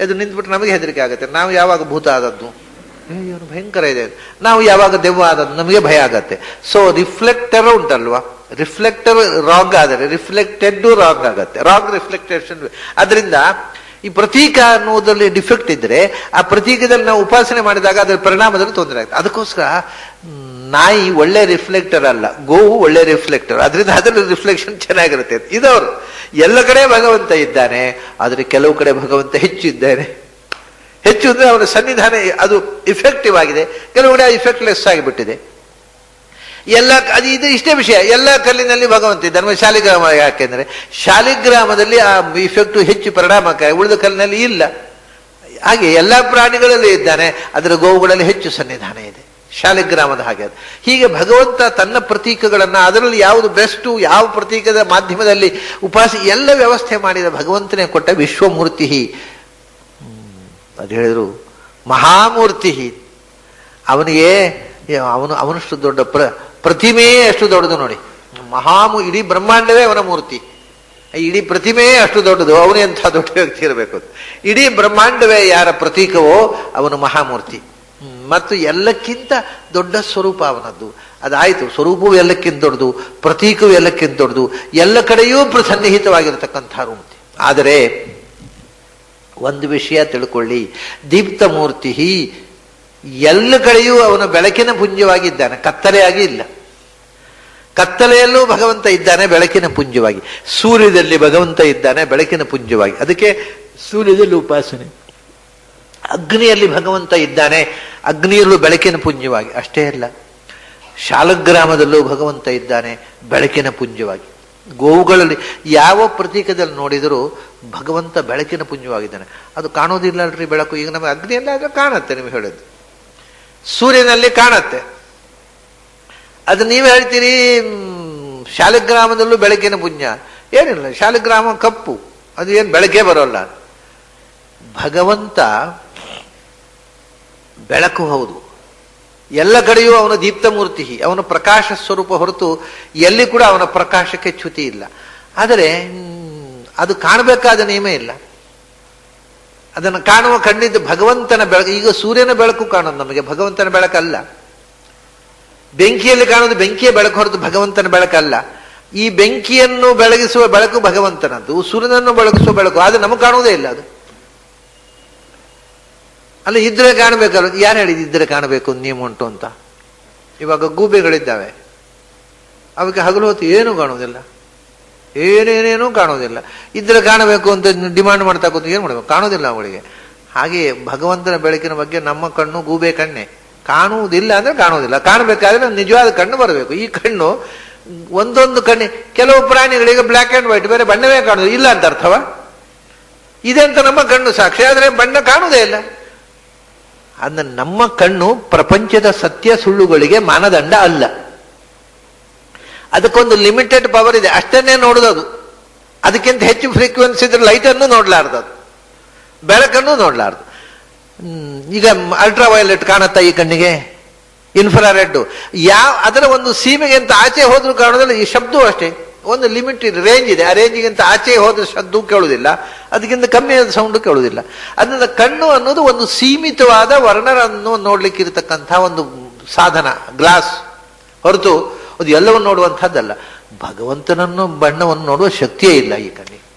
ಅದು ನಿಂತ್ಬಿಟ್ಟು ನಮಗೆ ಹೆದರಿಕೆ ಆಗುತ್ತೆ. ನಾವು ಯಾವಾಗ ಭೂತ ಆದದ್ದು? ಇವನು ಭಯಂಕರ ಇದೆ ನಾವು ಯಾವಾಗ ದೆವ್ವ ಆದದ್ದು ನಮಗೆ ಭಯ ಆಗತ್ತೆ. ಸೊ ರಿಫ್ಲೆಕ್ಟರ್ ಉಂಟಲ್ವಾ? ರಿಫ್ಲೆಕ್ಟರ್ ರಾಂಗ್ ಆದರೆ ರಿಫ್ಲೆಕ್ಟೆಡ್ ರಾಂಗ್ ಆಗತ್ತೆ. ರಾಂಗ್ ರಿಫ್ಲೆಕ್ಟೇಷನ್ ಅದರಿಂದ ಈ ಪ್ರತೀಕ ಅನ್ನೋದ್ರಲ್ಲಿ ಡಿಫೆಕ್ಟ್ ಇದ್ರೆ, ಆ ಪ್ರತೀಕದಲ್ಲಿ ನಾವು ಉಪಾಸನೆ ಮಾಡಿದಾಗ ಅದರ ಪರಿಣಾಮದಲ್ಲಿ ತೊಂದರೆ ಆಗುತ್ತೆ. ಅದಕ್ಕೋಸ್ಕರ, ನಾಯಿ ಒಳ್ಳೆ ರಿಫ್ಲೆಕ್ಟರ್ ಅಲ್ಲ, ಗೋವು ಒಳ್ಳೆ ರಿಫ್ಲೆಕ್ಟರ್ ಅದರಿಂದ ಅದರಲ್ಲಿ ರಿಫ್ಲೆಕ್ಷನ್ ಚೆನ್ನಾಗಿರುತ್ತೆ. ಇದವರು ಎಲ್ಲ ಕಡೆ ಭಗವಂತ ಇದ್ದಾನೆ, ಆದರೆ ಕೆಲವು ಕಡೆ ಭಗವಂತ ಹೆಚ್ಚು ಇದ್ದಾನೆ ಹೆಚ್ಚು ಅಂದರೆ ಅವರ ಸನ್ನಿಧಾನ ಅದು ಇಫೆಕ್ಟಿವ್ ಆಗಿದೆ. ಕೆಲವು ಕಡೆ ಇಫೆಕ್ಟ್ಲೆಸ್ ಆಗಿಬಿಟ್ಟಿದೆ. ಎಲ್ಲ ಅದು ಇದು ಇಷ್ಟೇ ವಿಷಯ. ಎಲ್ಲ ಕಲ್ಲಿನಲ್ಲಿ ಭಗವಂತ ಇದ್ದಾನೆ. ಶಾಲಿಗ್ರಾಮ ಯಾಕೆಂದ್ರೆ ಶಾಲಿಗ್ರಾಮದಲ್ಲಿ ಆ ಇಫೆಕ್ಟ್ ಹೆಚ್ಚು ಪರಿಣಾಮಕಾರಿ ಉಳಿದ ಕಲ್ಲಿನಲ್ಲಿ ಇಲ್ಲ. ಹಾಗೆ ಎಲ್ಲ ಪ್ರಾಣಿಗಳಲ್ಲಿ ಇದ್ದಾನೆ. ಅದರ ಗೋವುಗಳಲ್ಲಿ ಹೆಚ್ಚು ಸನ್ನಿಧಾನ ಇದೆ. ಶಾಲಿಗ್ರಾಮದ ಹಾಗೆ ಅದು. ಹೀಗೆ ಭಗವಂತ ತನ್ನ ಪ್ರತೀಕಗಳನ್ನು ಅದರಲ್ಲಿ ಯಾವುದು ಬೆಸ್ಟು ಯಾವ ಪ್ರತೀಕದ ಮಾಧ್ಯಮದಲ್ಲಿ ಉಪಾಸ ಎಲ್ಲ ವ್ಯವಸ್ಥೆ ಮಾಡಿದ ಭಗವಂತನೇ ಕೊಟ್ಟ ವಿಶ್ವಮೂರ್ತಿ ಅದು ಹೇಳಿದ್ರು, ಮಹಾಮೂರ್ತಿ ಅವನಿಗೆ ಅವನು, ಅವನಷ್ಟು ದೊಡ್ಡ ಪ್ರ ಪ್ರತಿಮೆಯೇ ಅಷ್ಟು ದೊಡ್ಡದು ನೋಡಿ. ಮಹಾಮು, ಇಡೀ ಬ್ರಹ್ಮಾಂಡವೇ ಅವನ ಮೂರ್ತಿ. ಇಡೀ ಪ್ರತಿಮೆಯೇ ಅಷ್ಟು ದೊಡ್ಡದು, ಅವನು ಎಂಥ ದೊಡ್ಡ ವ್ಯಕ್ತಿ ಇರಬೇಕು. ಇಡೀ ಬ್ರಹ್ಮಾಂಡವೇ ಯಾರ ಪ್ರತೀಕವೋ ಅವನು ಮಹಾಮೂರ್ತಿ. ಹ್ಮ್. ಮತ್ತು ಎಲ್ಲಕ್ಕಿಂತ ದೊಡ್ಡ ಸ್ವರೂಪ ಅವನದ್ದು. ಅದಾಯಿತು, ಸ್ವರೂಪವು ಎಲ್ಲಕ್ಕಿಂತ ದೊಡ್ಡದು, ಪ್ರತೀಕವು ಎಲ್ಲಕ್ಕಿಂತ ದೊಡ್ಡದು, ಎಲ್ಲ ಕಡೆಯೂ ಸನ್ನಿಹಿತವಾಗಿರತಕ್ಕಂಥ ಮೂರ್ತಿ ಆದರೆ ಒಂದು ವಿಷಯ ತಿಳ್ಕೊಳ್ಳಿ. ದೀಪ್ತ ಮೂರ್ತಿ ಎಲ್ಲ ಕಡೆಯೂ ಅವನ ಬೆಳಕಿನ ಪುಂಜವಾಗಿದ್ದಾನೆ. ಕತ್ತಲೆಯಾಗಿ ಇಲ್ಲ. ಕತ್ತಲೆಯಲ್ಲೂ ಭಗವಂತ ಇದ್ದಾನೆ, ಬೆಳಕಿನ ಪುಂಜವಾಗಿ. ಸೂರ್ಯದಲ್ಲಿ ಭಗವಂತ ಇದ್ದಾನೆ, ಬೆಳಕಿನ ಪುಂಜವಾಗಿ. ಅದಕ್ಕೆ ಸೂರ್ಯದಲ್ಲಿ ಉಪಾಸನೆ ಅಗ್ನಿಯಲ್ಲಿ ಭಗವಂತ ಇದ್ದಾನೆ, ಅಗ್ನಿಯಲ್ಲೂ ಬೆಳಕಿನ ಪುಂಜವಾಗಿ. ಅಷ್ಟೇ ಅಲ್ಲ. ಶಾಲಗ್ರಾಮದಲ್ಲೂ ಭಗವಂತ ಇದ್ದಾನೆ, ಬೆಳಕಿನ ಪುಂಜವಾಗಿ. ಗೋವುಗಳಲ್ಲಿ ಯಾವ ಪ್ರತೀಕದಲ್ಲಿ ನೋಡಿದರೂ ಭಗವಂತ ಬೆಳಕಿನ ಪುಂಜವಾಗಿದ್ದಾನೆ ಅದು ಕಾಣೋದಿಲ್ಲ ಅಲ್ರಿ ಬೆಳಕು. ಈಗ ನಮಗೆ ಅಗ್ನಿಯಲ್ಲಿ ಆದರೆ ಕಾಣುತ್ತೆ ನಿಮ್ಗೆ ಹೇಳೋದು. ಸೂರ್ಯನಲ್ಲಿ ಕಾಣತ್ತೆ. ಅದು ನೀವು ಹೇಳ್ತೀರಿ ಶಾಲಿಗ್ರಾಮದಲ್ಲೂ ಬೆಳಕಿನ ಪುಣ್ಯ. ಏನಿಲ್ಲ, ಶಾಲಿಗ್ರಾಮ ಕಪ್ಪು. ಅದು ಏನು ಬೆಳಕೇ ಬರೋಲ್ಲ. ಭಗವಂತ ಬೆಳಕು ಹೌದು. ಎಲ್ಲ ಕಡೆಯೂ ಅವನ ದೀಪ್ತಮೂರ್ತಿ, ಅವನ ಪ್ರಕಾಶ ಸ್ವರೂಪ ಹೊರತು ಎಲ್ಲಿ ಕೂಡ ಅವನ ಪ್ರಕಾಶಕ್ಕೆ ಚ್ಯುತಿ ಇಲ್ಲ. ಆದರೆ ಅದು ಕಾಣಬೇಕಾದ ನಿಯಮ ಇಲ್ಲ. ಅದನ್ನು ಕಾಣುವ ಕಣ್ಣಿದ್ದು ಭಗವಂತನ ಬೆಳಕು, ಈಗ ಸೂರ್ಯನ ಬೆಳಕು ಕಾಣೋದು ನಮಗೆ, ಭಗವಂತನ ಬೆಳಕಲ್ಲ. ಬೆಂಕಿಯಲ್ಲಿ ಕಾಣೋದು ಬೆಂಕಿಯ ಬೆಳಕು ಹೊರತು ಭಗವಂತನ ಬೆಳಕಲ್ಲ. ಈ ಬೆಂಕಿಯನ್ನು ಬೆಳಗಿಸುವ ಬೆಳಕು ಭಗವಂತನದ್ದು, ಸೂರ್ಯನನ್ನು ಬೆಳಗಿಸುವ ಬೆಳಕು, ಆದರೆ ನಮಗೆ ಕಾಣುವುದೇ ಇಲ್ಲ ಅದು. ಅಲ್ಲ, ಇದ್ರೆ ಕಾಣಬೇಕಲ್ಲ ಯಾರು ಹೇಳಿದ ಇದ್ರೆ ಕಾಣಬೇಕು ನಿಯಮ ಉಂಟು ಅಂತ? ಇವಾಗ ಗೂಬೆಗಳಿದ್ದಾವೆ. ಅವಕ್ಕೆ ಹಗಲು ಹೊತ್ತು ಏನೂ ಕಾಣುವುದಿಲ್ಲ. ಏನೇನೇನೂ ಕಾಣೋದಿಲ್ಲ ಇದ್ರೆ ಕಾಣಬೇಕು ಅಂತ ಡಿಮಾಂಡ್ ಮಾಡ್ತಾ ಕೂತು ಏನು ಮಾಡಬೇಕು? ಕಾಣೋದಿಲ್ಲ ಅವಳಿಗೆ. ಹಾಗೆಯೇ ಭಗವಂತನ ಬೆಳಕಿನ ಬಗ್ಗೆ ನಮ್ಮ ಕಣ್ಣು, ಗೂಬೆ ಕಣ್ಣೆ. ಕಾಣುವುದಿಲ್ಲ ಅಂದ್ರೆ ಕಾಣುವುದಿಲ್ಲ. ಕಾಣಬೇಕಾದ್ರೆ ನಿಜವಾದ ಕಣ್ಣು ಬರಬೇಕು. ಈ ಕಣ್ಣು ಒಂದೊಂದು ಕಣ್ಣೆ, ಕೆಲವು ಪ್ರಾಣಿಗಳಿಗೆ ಬ್ಲ್ಯಾಕ್ ಆ್ಯಂಡ್ ವೈಟ್ ಬೇರೆ ಬಣ್ಣವೇ ಕಾಣೋದು ಇಲ್ಲ ಅಂತ ಅರ್ಥವ? ಇದೆ ಅಂತ ನಮ್ಮ ಕಣ್ಣು ಸಾಕ್ಷಿ, ಆದರೆ ಬಣ್ಣ ಕಾಣುವುದೇ ಇಲ್ಲ. ಅಂದ್ರೆ ನಮ್ಮ ಕಣ್ಣು ಪ್ರಪಂಚದ ಸತ್ಯ ಸುಳ್ಳುಗಳಿಗೆ ಮಾನದಂಡ ಅಲ್ಲ. ಅದಕ್ಕೊಂದು ಲಿಮಿಟೆಡ್ ಪವರ್ ಇದೆ. ಅಷ್ಟನ್ನೇ ನೋಡೋದು ಅದು ಅದಕ್ಕಿಂತ ಹೆಚ್ಚು ಫ್ರೀಕ್ವೆನ್ಸಿ ಇದ್ರೆ ಲೈಟನ್ನು ನೋಡ್ಲಾರ್ದು ಅದು. ಬೆಳಕನ್ನು ನೋಡ್ಲಾರ್ದು. ಈಗ ಅಲ್ಟ್ರಾ ವಯೋಲೆಟ್ ಕಾಣುತ್ತಾ ಈ ಕಣ್ಣಿಗೆ? ಇನ್ಫ್ರಾರೆಡ್ ಯಾವ, ಅದರ ಒಂದು ಸೀಮೆಗೆ ಅಂತ ಆಚೆ ಹೋದ್ರೂ ಕಾರಣದಲ್ಲಿ ಈ ಶಬ್ದವೂ ಅಷ್ಟೇ. ಒಂದು ಲಿಮಿಟ್ ಇದೆ ರೇಂಜ್ ಇದೆ. ಆ ರೇಂಜಿಗಿಂತ ಆಚೆ ಹೋದ್ರೆ ಶಬ್ದ ಕೇಳುವುದಿಲ್ಲ. ಅದಕ್ಕಿಂತ ಕಮ್ಮಿ ಆದ ಸೌಂಡ್ ಕೇಳುವುದಿಲ್ಲ. ಅದರಿಂದ ಕಣ್ಣು ಅನ್ನೋದು ಒಂದು ಸೀಮಿತವಾದ ವರ್ಣರನ್ನು ನೋಡ್ಲಿಕ್ಕೆ ಇರತಕ್ಕಂಥ ಒಂದು ಸಾಧನ ಗ್ಲಾಸ್ ಹೊರತು ಅದು ಎಲ್ಲವನ್ನು ನೋಡುವಂಥದ್ದಲ್ಲ. ಭಗವಂತನನ್ನು ಬಣ್ಣವನ್ನು ನೋಡುವ ಶಕ್ತಿಯೇ ಇಲ್ಲ ಈ ಕಣ್ಣಿಗೆ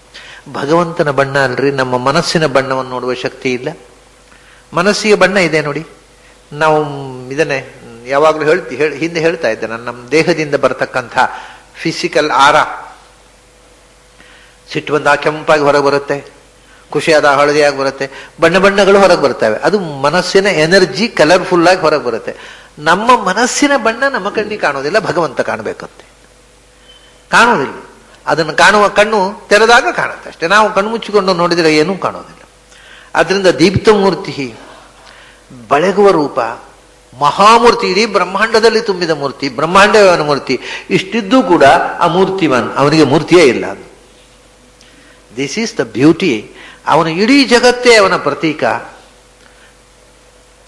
ಭಗವಂತನ ಬಣ್ಣ ಅಲ್ರಿ, ನಮ್ಮ ಮನಸ್ಸಿನ ಬಣ್ಣವನ್ನು ನೋಡುವ ಶಕ್ತಿ ಇಲ್ಲ. ಮನಸ್ಸಿಗೆ ಬಣ್ಣ ಇದೆ ನೋಡಿ. ನಾವು ಇದನ್ನೇ ಯಾವಾಗಲೂ ಹೇಳ್ತಿ ಹೇಳಿ ಹಿಂದೆ ಹೇಳ್ತಾ ಇದ್ದೆ ನಾನು ನಮ್ಮ ದೇಹದಿಂದ ಬರತಕ್ಕಂಥ ಫಿಸಿಕಲ್ ಆರ ಸಿಟ್ಟು ಬಂದ ಕೆಂಪಾಗಿ ಹೊರಗೆ ಬರುತ್ತೆ, ಖುಷಿಯಾದ ಹಳದಿಯಾಗಿ ಬರುತ್ತೆ, ಬಣ್ಣ ಬಣ್ಣಗಳು ಹೊರಗೆ ಬರ್ತವೆ ಅದು ಮನಸ್ಸಿನ ಎನರ್ಜಿ ಕಲರ್ಫುಲ್ ಆಗಿ ಹೊರಗೆ ಬರುತ್ತೆ. ನಮ್ಮ ಮನಸ್ಸಿನ ಬಣ್ಣ ನಮ್ಮ ಕಣ್ಣಿಗೆ ಕಾಣೋದಿಲ್ಲ, ಭಗವಂತ ಕಾಣಬೇಕಂತೆ. ಕಾಣೋದಿಲ್ಲ. ಅದನ್ನು ಕಾಣುವ ಕಣ್ಣು ತೆರೆದಾಗ ಕಾಣುತ್ತೆ ಅಷ್ಟೇ. ನಾವು ಕಣ್ಣು ಮುಚ್ಚಿಕೊಂಡು ನೋಡಿದರೆ ಏನೂ ಕಾಣೋದಿಲ್ಲ. ಅದರಿಂದ ದೀಪ್ತಮೂರ್ತಿ ಬೆಳಗುವ ರೂಪ ಮಹಾಮೂರ್ತಿ, ಇಡೀ ಬ್ರಹ್ಮಾಂಡದಲ್ಲಿ ತುಂಬಿದ ಮೂರ್ತಿ ಬ್ರಹ್ಮಾಂಡವನ ಮೂರ್ತಿ. ಇಷ್ಟಿದ್ದೂ ಕೂಡ ಆ ಮೂರ್ತಿವನ್ ಅವನಿಗೆ ಮೂರ್ತಿಯೇ ಇಲ್ಲ. ದಿಸ್ ಈಸ್ ದ ಬ್ಯೂಟಿ ಅವನು ಇಡೀ ಜಗತ್ತೇ ಅವನ ಪ್ರತೀಕ.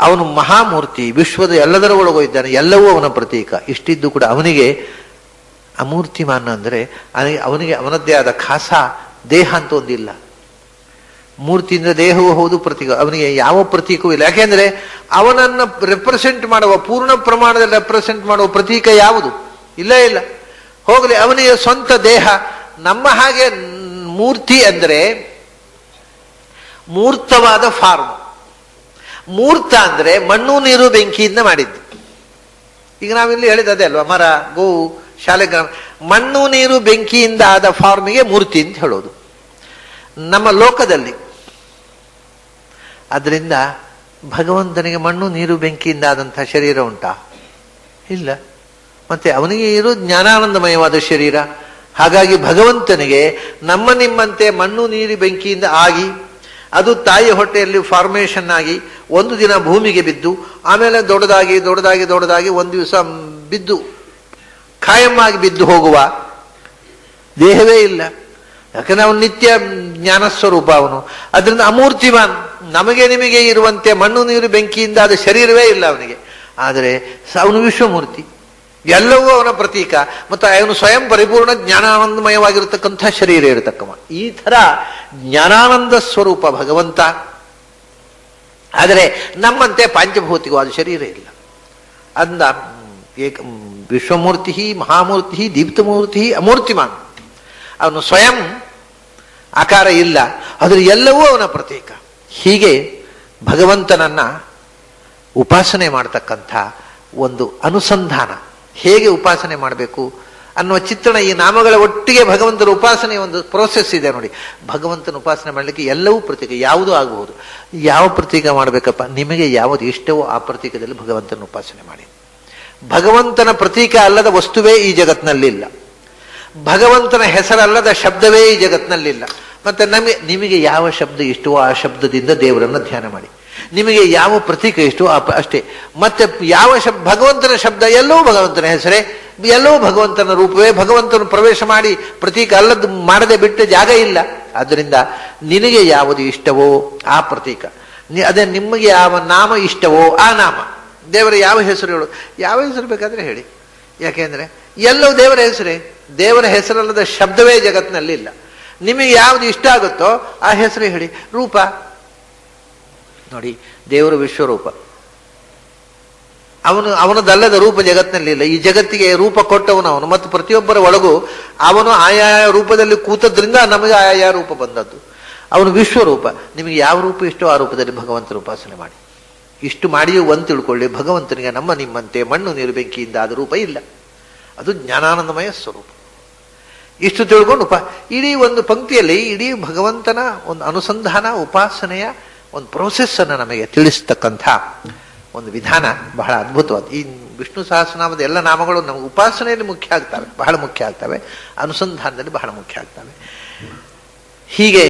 ಅವನು ಮಹಾಮೂರ್ತಿ, ವಿಶ್ವದ ಎಲ್ಲದರ ಒಳಗೂ ಇದ್ದಾನೆ, ಎಲ್ಲವೂ ಅವನ ಪ್ರತೀಕ. ಇಷ್ಟಿದ್ದು ಕೂಡ ಅವನಿಗೆ ಅಮೂರ್ತಿಮಾನ ಅಂದರೆ ಅವನಿಗೆ ಅವನಿಗೆ ಅವನದ್ದೇ ಆದ ಖಾಸ ದೇಹ ಅಂತ ಒಂದಿಲ್ಲ. ಮೂರ್ತಿಯಿಂದ ದೇಹವೂ ಹೌದು ಪ್ರತೀಕ. ಅವನಿಗೆ ಯಾವ ಪ್ರತೀಕವೂ ಇಲ್ಲ. ಯಾಕೆಂದ್ರೆ ಅವನನ್ನು ರೆಪ್ರೆಸೆಂಟ್ ಮಾಡುವ, ಪೂರ್ಣ ಪ್ರಮಾಣದಲ್ಲಿ ರೆಪ್ರೆಸೆಂಟ್ ಮಾಡುವ ಪ್ರತೀಕ ಯಾವುದು? ಇಲ್ಲ ಇಲ್ಲ. ಹೋಗಲಿ ಅವನಿಗೆ ಸ್ವಂತ ದೇಹ. ನಮ್ಮ ಹಾಗೆ ಮೂರ್ತಿ ಅಂದರೆ ಮೂರ್ತವಾದ ಫಾರ್ಮ್. ಮೂರ್ತ ಅಂದ್ರೆ ಮಣ್ಣು, ನೀರು ಬೆಂಕಿಯಿಂದ ಮಾಡಿದ್ದು. ಈಗ ನಾವಿಲ್ಲಿ ಹೇಳಿದ ಅದೇ ಅಲ್ವಾ? ಮರ ಗೋ ಶಾಲೆ ಮಣ್ಣು, ನೀರು ಬೆಂಕಿಯಿಂದ ಆದ ಫಾರ್ಮಿಗೆ ಮೂರ್ತಿ ಅಂತ ಹೇಳೋದು. ನಮ್ಮ ಲೋಕದಲ್ಲಿ ಅದರಿಂದ ಭಗವಂತನಿಗೆ ಮಣ್ಣು, ನೀರು, ಬೆಂಕಿಯಿಂದ ಆದಂಥ ಶರೀರ ಉಂಟಾ? ಇಲ್ಲ. ಮತ್ತೆ ಅವನಿಗೆ ಇರೋ ಜ್ಞಾನಾನಂದಮಯವಾದ ಶರೀರ. ಹಾಗಾಗಿ ಭಗವಂತನಿಗೆ ನಮ್ಮ ನಿಮ್ಮಂತೆ ಮಣ್ಣು, ನೀರು, ಬೆಂಕಿಯಿಂದ ಆಗಿ, ಅದು ತಾಯಿ ಹೊಟ್ಟೆಯಲ್ಲಿ ಫಾರ್ಮೇಷನ್ ಆಗಿ ಒಂದು ದಿನ ಭೂಮಿಗೆ ಬಿದ್ದು, ಆಮೇಲೆ ದೊಡ್ಡದಾಗಿ ದೊಡ್ಡದಾಗಿ ದೊಡ್ಡದಾಗಿ ಒಂದು ದಿವಸ ಬಿದ್ದು, ಖಾಯಂ ಆಗಿ ಬಿದ್ದು ಹೋಗುವ ದೇಹವೇ ಇಲ್ಲ. ಯಾಕಂದ್ರೆ ಅವನು ನಿತ್ಯ ಜ್ಞಾನ ಸ್ವರೂಪ ಅವನು. ಅದರಿಂದ ಅಮೂರ್ತಿವಾನ್, ನಮಗೆ ನಿಮಗೆ ಇರುವಂತೆ ಮಣ್ಣು ನೀರು ಬೆಂಕಿಯಿಂದ ಅದು ಶರೀರವೇ ಇಲ್ಲ ಅವನಿಗೆ. ಆದರೆ ಅವನು ವಿಶ್ವಮೂರ್ತಿ. ಎಲ್ಲವೂ ಅವನ ಪ್ರತೀಕ. ಮತ್ತು ಅವನು ಸ್ವಯಂ ಪರಿಪೂರ್ಣ ಜ್ಞಾನಾನಂದಮಯವಾಗಿರತಕ್ಕಂಥ ಶರೀರ ಇರತಕ್ಕವ. ಈ ಥರ ಜ್ಞಾನಾನಂದ ಸ್ವರೂಪ ಭಗವಂತ. ಆದರೆ ನಮ್ಮಂತೆ ಪಾಂಚಭೌತಿಕವಾದ ಶರೀರ ಇಲ್ಲ. ಅಂದ, ಏಕ ವಿಶ್ವಮೂರ್ತಿ ಮಹಾಮೂರ್ತಿ ದೀಪ್ತಮೂರ್ತಿ ಅಮೂರ್ತಿಮಾನ್. ಅವನು ಸ್ವಯಂ ಆಕಾರ ಇಲ್ಲ. ಅದರ ಎಲ್ಲವೂ ಅವನ ಪ್ರತೀಕ. ಹೀಗೆ ಭಗವಂತನನ್ನ ಉಪಾಸನೆ ಮಾಡತಕ್ಕಂಥ ಒಂದು ಅನುಸಂಧಾನ. ಹೇಗೆ ಉಪಾಸನೆ ಮಾಡಬೇಕು? ಅನ್ನುವ ಚಿತ್ರಣ ಈ ನಾಮಗಳ ಒಟ್ಟಿಗೆ ಭಗವಂತನ ಉಪಾಸನೆ ಒಂದು ಪ್ರೋಸೆಸ್ ಇದೆ ನೋಡಿ. ಭಗವಂತನ ಉಪಾಸನೆ ಮಾಡಲಿಕ್ಕೆ ಎಲ್ಲವೂ ಪ್ರತೀಕ, ಯಾವುದೂ ಆಗಬಹುದು. ಯಾವ ಪ್ರತೀಕ ಮಾಡಬೇಕಪ್ಪ? ನಿಮಗೆ ಯಾವುದು ಇಷ್ಟವೋ ಆ ಪ್ರತೀಕದಲ್ಲಿ ಭಗವಂತನ ಉಪಾಸನೆ ಮಾಡಿ. ಭಗವಂತನ ಪ್ರತೀಕ ಅಲ್ಲದ ವಸ್ತುವೇ ಈ ಜಗತ್ತಿನಲ್ಲಿಲ್ಲ ಭಗವಂತನ ಹೆಸರಲ್ಲದ ಶಬ್ದವೇ ಈ ಜಗತ್ತಿನಲ್ಲಿಲ್ಲ ಮತ್ತೆ ನಮಗೆ, ನಿಮಗೆ ಯಾವ ಶಬ್ದ ಇಷ್ಟವೋ ಆ ಶಬ್ದದಿಂದ ದೇವರನ್ನು ಧ್ಯಾನ ಮಾಡಿ. ನಿಮಗೆ ಯಾವ ಪ್ರತೀಕ ಇಷ್ಟವೋ ಆ ಅಷ್ಟೇ. ಮತ್ತೆ ಯಾವ ಶಬ್, ಭಗವಂತನ ಶಬ್ದ ಎಲ್ಲೋ ಭಗವಂತನ ಹೆಸರೇ. ಎಲ್ಲೋ ಭಗವಂತನ ರೂಪವೇ. ಭಗವಂತನ ಪ್ರವೇಶ ಮಾಡಿ ಪ್ರತೀಕ ಅಲ್ಲದ್ದು ಮಾಡದೆ ಬಿಟ್ಟ ಜಾಗ ಇಲ್ಲ. ಆದ್ದರಿಂದ ನಿನಗೆ ಯಾವುದು ಇಷ್ಟವೋ ಆ ಪ್ರತೀಕ. ಅದೇ ನಿಮಗೆ ಯಾವ ನಾಮ ಇಷ್ಟವೋ ಆ ನಾಮ. ದೇವರ ಯಾವ ಹೆಸರು ಹೇಳು. ಯಾವ ಹೆಸರು ಬೇಕಾದ್ರೆ ಹೇಳಿ. ಯಾಕೆಂದ್ರೆ ಎಲ್ಲೋ ದೇವರ ಹೆಸರೇ. ದೇವರ ಹೆಸರಲ್ಲದ ಶಬ್ದವೇ ಜಗತ್ತಿನಲ್ಲಿ ಇಲ್ಲ. ನಿಮಗೆ ಯಾವುದು ಇಷ್ಟ ಆಗುತ್ತೋ ಆ ಹೆಸರು ಹೇಳಿ. ರೂಪ. ನೋಡಿ, ದೇವರ ವಿಶ್ವರೂಪ. ಅವನು, ಅವನದಲ್ಲದ ರೂಪ ಜಗತ್ತಿನಲ್ಲಿ ಇಲ್ಲ. ಈ ಜಗತ್ತಿಗೆ ರೂಪ ಕೊಟ್ಟವನು ಅವನು. ಮತ್ತು ಪ್ರತಿಯೊಬ್ಬರ ಒಳಗೂ ಅವನು ಆಯಾ ರೂಪದಲ್ಲಿ ಕೂತದ್ರಿಂದ ನಮಗೆ ಆಯಾ ರೂಪ ಬಂದದ್ದು. ಅವನು ವಿಶ್ವರೂಪ. ನಿಮಗೆ ಯಾವ ರೂಪ ಇಷ್ಟೋ ಆ ರೂಪದಲ್ಲಿ ಭಗವಂತನ ಉಪಾಸನೆ ಮಾಡಿ. ಇಷ್ಟು ಮಾಡಿಯೂ ಒಂದು ತಿಳ್ಕೊಳ್ಳಿ. ಭಗವಂತನಿಗೆ ನಮ್ಮ ನಿಮ್ಮಂತೆ ಮಣ್ಣು ನೀರು ಬೆಂಕಿಯಿಂದ ಆದ ರೂಪ ಇಲ್ಲ. ಅದು ಜ್ಞಾನಾನಂದಮಯ ಸ್ವರೂಪ. ಇಷ್ಟು ತಿಳ್ಕೊಂಡು ಉಪ, ಇಡೀ ಒಂದು ಪಂಕ್ತಿಯಲ್ಲಿ ಇಡೀ ಭಗವಂತನ ಒಂದು ಅನುಸಂಧಾನ, ಉಪಾಸನೆಯ ಒಂದು ಪ್ರೋಸೆಸ್ ಅನ್ನು ನಮಗೆ ತಿಳಿಸ್ತಕ್ಕಂಥ ಒಂದು ವಿಧಾನ ಬಹಳ ಅದ್ಭುತವಾದ. ಈ ವಿಷ್ಣು ಸಹಸ್ರನಾಮದ ಎಲ್ಲ ನಾಮಗಳು ನಮಗೆ ಉಪಾಸನೆಯಲ್ಲಿ ಮುಖ್ಯ ಆಗ್ತವೆ, ಬಹಳ ಮುಖ್ಯ ಆಗ್ತವೆ, ಅನುಸಂಧಾನದಲ್ಲಿ ಬಹಳ ಮುಖ್ಯ ಆಗ್ತವೆ. ಹೀಗೆ